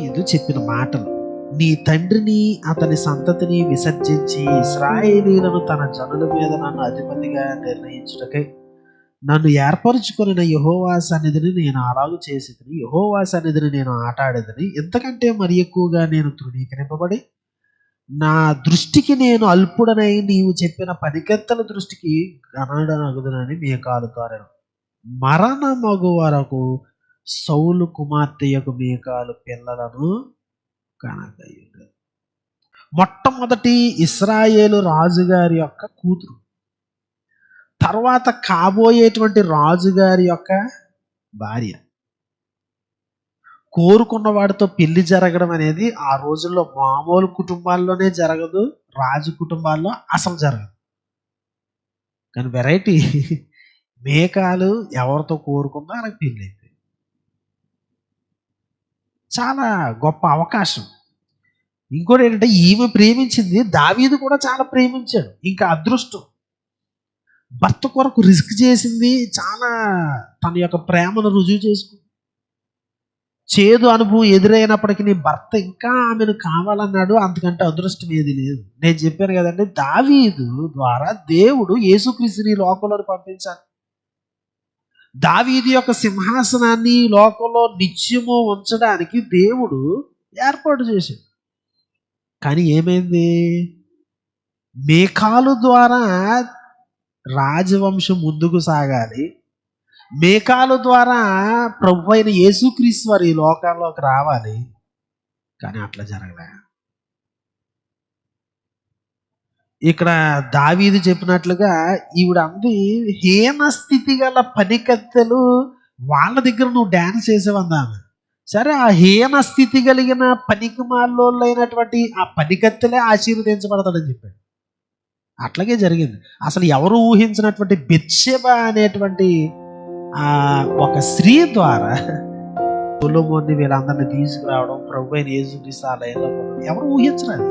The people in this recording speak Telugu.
దావీదు చెప్పిన మాటలు నీ తండ్రిని అతని సంతతిని విసర్జించి ఇస్రాయేలీలను తన జనుల మీద నన్ను అధిపతిగా నిర్ణయించుటకై నన్ను ఏర్పరచుకున్న యహోవా సన్నిధిని నేను అలాగు చేసేదని యహోవా సన్నిధిని నేను ఆటాడేదని. ఎంతకంటే మరి ఎక్కువగా నేను తృణీకరింపబడి నా దృష్టికి నేను అల్పుడనై నీవు చెప్పిన పనికెత్తల దృష్టికి ఘనడనగుదనని మీ కారణం మరణ మగు వరకు సౌలు కుమార్తె యొక్క మేకాలు పిల్లలను కనకయుడు మొట్టమొదటి ఇస్రాయేలు రాజుగారి యొక్క కూతురు. తర్వాత కాబోయేటువంటి రాజుగారి యొక్క భార్య. కోరుకున్న వాడితో పెళ్ళి జరగడం అనేది ఆ రోజుల్లో మామూలు కుటుంబాల్లోనే జరగదు రాజు కుటుంబాల్లో అసలు జరగదు. కానీ వెరైటీ మేకాలు ఎవరితో కోరుకుందో నాకు పెళ్ళి చాలా గొప్ప అవకాశం. ఇంకోటి ఏంటంటే ఈమె ప్రేమించింది దావీదు కూడా చాలా ప్రేమించాడు. ఇంకా అదృష్టం. భర్త కొరకు రిస్క్ చేసింది చాలా తన యొక్క ప్రేమను రుజువు చేసుకుంది. చేదు అనుభవం ఎదురైనప్పటికీ నీ భర్త ఇంకా ఆమెను కావాలన్నాడు అంతకంటే అదృష్టం ఏది లేదు. నేను చెప్పాను కదండి దావీదు ద్వారా దేవుడు యేసుక్రీస్తుని ఈ పంపించాను దావీది యొక్క సింహాసనాన్ని లోకంలో నిత్యము ఉంచడానికి దేవుడు ఏర్పాటు చేశాడు. కానీ ఏమైంది? మేకాలు ద్వారా రాజవంశం ముందుకు సాగాలి. మేకాలు ద్వారా ప్రభు అయిన యేసుక్రీస్తు లోకాల్లోకి రావాలి. కానీ అట్లా జరగలే. ఇక్కడ దావీదు చెప్పినట్లుగా ఈవిడ అంది హీన స్థితి గల పనికత్తెలు వాళ్ళ దగ్గర నువ్వు డ్యాన్స్ చేసేవందామె సరే ఆ హీన స్థితి కలిగిన పనికి అయినటువంటి ఆ పనికత్తెలే ఆశీర్వదించబడతాడని చెప్పాడు. అట్లాగే జరిగింది. అసలు ఎవరు ఊహించినటువంటి బెత్షెబ అనేటువంటి ఆ ఒక స్త్రీ ద్వారా సొలొమోన్ని వీళ్ళందరినీ తీసుకురావడం ప్రభు అయిన యేసుక్రీస్తు ఆలయంలో ఎవరు ఊహించలేదు